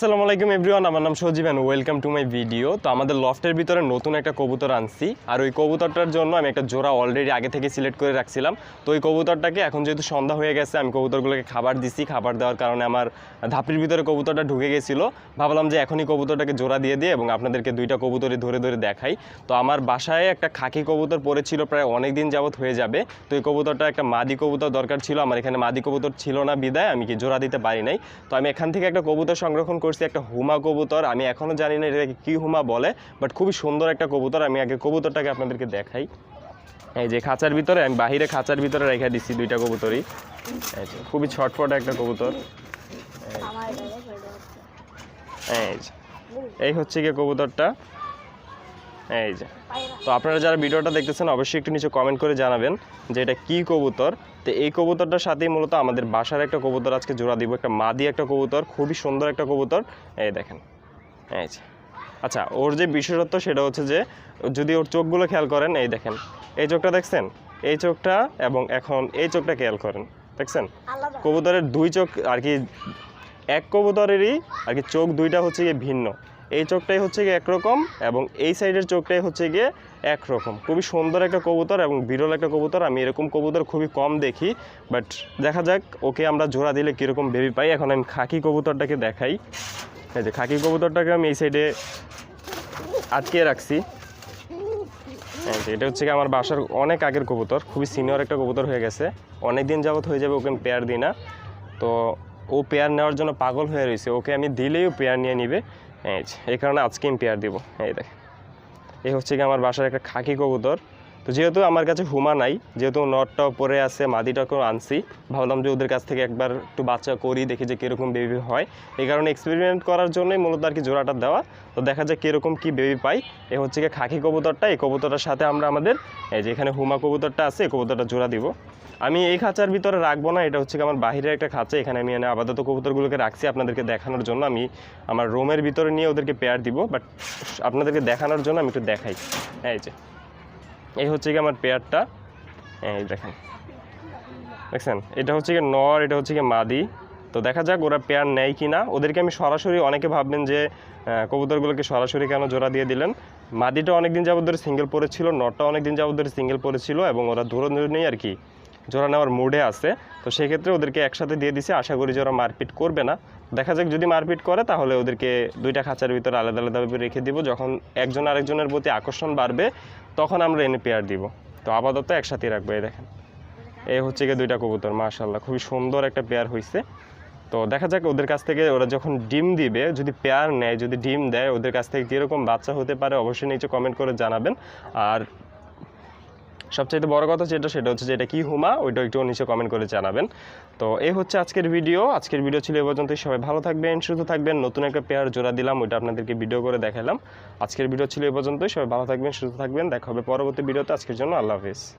আসসালামু আলাইকুম এভরিওয়ান, আমার নাম Sajib and welcome to my video তো আমাদের লফটের ভিতরে নতুন একটা কবুতর আনছি। আর ওই কবুতরটার জন্য আমি একটা জোড়া অলরেডি আগে থেকে সিলেক্ট করে রাখছিলাম। তো ওই কবুতরটাকে এখন যেহেতু সন্ধ্যা হয়ে গেছে, আমি কবুতরগুলোকে খাবার দিছি। খাবার দেওয়ার কারণে আমার ধাপড়ির ভিতরে কবুতরটা ঢুকে গেছিল। ভাবলাম যে এখনই কবুতরটাকে জোড়া দিয়ে দিয়ে এবং আপনাদেরকে দুইটা কবুতরই ধরে ধরে দেখাই। তো আমার বাসায় একটা খাকি কবুতর পড়েছিল, প্রায় অনেক দিন যাবত হয়ে যাবে। তো এই কবুতরটা একটা মাদি কবুতর দরকার ছিল। আমার এখানে মাদি কবুতর ছিল না বিদায়, আমি কি জোড়া দিতে পারি নাই। তো আমি এখান থেকে একটা কবুতর সংরক্ষণ করছি একটা হুমা কবুতর। আমি এখনও জানি না এটাকে কী হুমা বলে বাট খুবই সুন্দর একটা কবুতর। আমি আগে কবুতরটাকে আপনাদেরকে দেখাই। এই যে খাঁচার ভিতরে, আমি বাহিরে খাঁচার ভিতরে রেখে দিচ্ছি দুইটা কবুতরই। খুবই ছটফট একটা কবুতর। এই হচ্ছে গিয়ে কবুতরটা। এই যে। তো আপনারা যারা ভিডিওটা দেখতেছেন অবশ্যই একটু নিচে কমেন্ট করে জানাবেন যে এটা কী কবুতর। তো এই কবুতরটার সাথেই মূলত আমাদের বাসার একটা কবুতর আজকে জোড়া দিব একটা মাদি একটা কবুতর খুবই সুন্দর একটা কবুতর। এই দেখেন এই যে। আচ্ছা ওর যে বিশেষত্ব সেটা হচ্ছে যে যদি ওর চোখগুলো খেয়াল করেন এই দেখেন এই চোখটা দেখছেন? এই চোখটা এবং এখন এই চোখটা খেয়াল করেন দেখছেন? কবুতরের দুই চোখ আর কি এক কবুতরেরই আর কি চোখ দুইটা হচ্ছে গিয়ে ভিন্ন। এই চোখটাই হচ্ছে গিয়ে একরকম এবং এই সাইডের চোখটাই হচ্ছে গিয়ে একরকম। খুবই সুন্দর একটা কবুতর এবং বিরল একটা কবুতর। আমি এরকম কবুতর খুবই কম দেখি বাট দেখা যাক, ওকে আমরা জোড়া দিলে কীরকম বেবি পাই। এখন আমি খাকি কবুতরটাকে দেখাই। এই যে খাকি কবুতরটাকে আমি এই সাইডে আটকে রাখছি। এটা হচ্ছে কি আমার বাসার অনেক আগের কবুতর, খুবই সিনিয়র একটা কবুতর হয়ে গেছে। অনেক দিন যাবত হয়ে যাবে, ওকে আমি পেয়ার দিই না। তো ও পেয়ার নেওয়ার জন্য পাগল হয়ে রয়েছে। ওকে আমি দিলেই ও পেয়ার নিয়ে নিবে। এই যে, এই কারণে আজকে আমি পেয়ার দিব। এই দেখ। এই হচ্ছে কি আমার বাসার একটা খাকি কবুতর। তো যেহেতু আমার কাছে হুমা নাই যেহেতু নটটাও পরে আছে মাদিটাকেও আনছি ভাবলাম যে ওদের কাছ থেকে একবার একটু বাচ্চা করি দেখি যে কীরকম বেবি হয়। এই কারণে এক্সপেরিমেন্ট করার জন্যই মূলত আর কি জোড়াটা দেওয়া। তো দেখা যায় কীরকম কী বেবি পাই। এ হচ্ছে কি খাকি কবুতরটা এই কবুতরটার সাথে আমরা আমাদের এই যে এখানে হুমা কবুতরটা আছে এই কবুতরটা জোড়া দিব। আমি এই খাঁচার ভিতরে রাখব না, এটা হচ্ছে আমার বাহিরের একটা খাঁচা, এখানে আমি এনে আপাতত কবুতরগুলোকে রাখছি আপনাদেরকে দেখানোর জন্য। আমি আমার রুমের ভিতরে নিয়ে ওদেরকে পেয়ার দিব বাট আপনাদেরকে দেখানোর জন্য আমি একটু দেখাই। এই যে, এই হচ্ছে কি আমার পেয়ারটা এই দেখেন, দেখছেন? এটা হচ্ছে কি নর, এটা হচ্ছে কি মাদি। তো দেখা যাক ওরা পেয়ার নেয় কি না ওদেরকে আমি সরাসরি, অনেকে ভাববেন যে কবুতরগুলোকে সরাসরি কেন জোড়া দিয়ে দিলেন। মাদিটা অনেক দিন যাবত ধরে সিঙ্গেল পড়েছিল নটটা অনেক দিন যাবত ধরে সিঙ্গেল পড়েছিল এবং ওরা দুজনেই আর কি জোড়া নেওয়ার মুডে আছে, তো সেক্ষেত্রে ওদেরকে একসাথে দিয়ে দিছে। আশা করি ওরা মারপিট করবে না। দেখা যাক যদি মারপিট করে, তাহলে ওদেরকে দুইটা খাঁচার ভিতরে আলাদা আলাদাভাবে রেখে দিব। যখন একজন আরেকজনের প্রতি আকর্ষণ বাড়বে, তখন আমরা এনে পেয়ার দিব। তো আপাতত একসাথেই রাখব, এই দেখেন। এই হচ্ছে গিয়ে দুইটা কবুতর মাশাল্লাহ খুবই সুন্দর একটা পেয়ার হয়েছে তো দেখা যাক ওদের কাছ থেকে, ওরা যখন ডিম দিবে, যদি পেয়ার নেয়, যদি ডিম দেয়, ওদের কাছ থেকে কীরকম বাচ্চা হতে পারে, অবশ্যই নিচে কমেন্ট করে জানাবেন। আর সবচাইতে বড় কথা যেটা, সেটা হচ্ছে যে এটা কি হুমা, ওইটা একটু নিচে কমেন্ট করে জানাবেন। তো এই হচ্ছে আজকের ভিডিও। আজকের ভিডিও ছিল এ পর্যন্তই। সবাই ভালো থাকবেন, সুস্থ থাকবেন। নতুন একটা পেয়ার জোড়া দিলাম, ওইটা আপনাদেরকে ভিডিও করে দেখালাম। আজকের ভিডিও ছিল এ পর্যন্তই। সবাই ভালো থাকবেন, সুস্থ থাকবেন। দেখা হবে পরবর্তী ভিডিওতে। আজকের জন্য আল্লাহ হাফিজ।